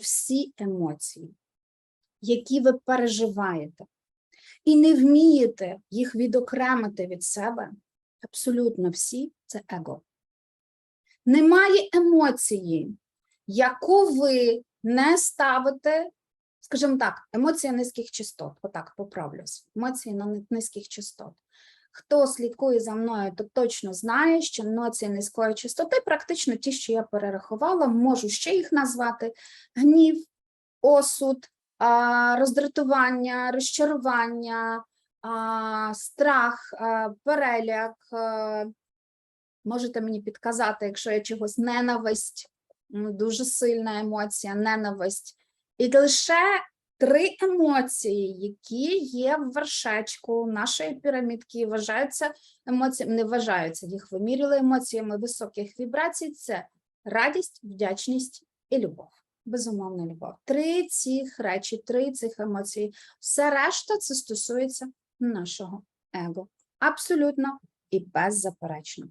всі емоції, які ви переживаєте, і не вмієте їх відокремити від себе, абсолютно всі це его. Немає емоції, яку ви не ставите, скажімо так, емоція низьких частот. Отак поправлюсь. Емоції на низьких частот. Хто слідкує за мною, то точно знає, що емоції низької частоти, практично ті, що я перерахувала, можу ще їх назвати: гнів, осуд, роздратування, розчарування, страх, переляк. Можете мені підказати, якщо я чогось ненависть, дуже сильна емоція, ненависть. І лише три емоції, які є в вершечку нашої пірамідки, вважаються емоціями, не вважаються, їх вимірювали емоціями високих вібрацій. Це радість, вдячність і любов. Безумовна любов. Три цих речі, три цих емоції. Все решта це стосується нашого его. Абсолютно і беззаперечно.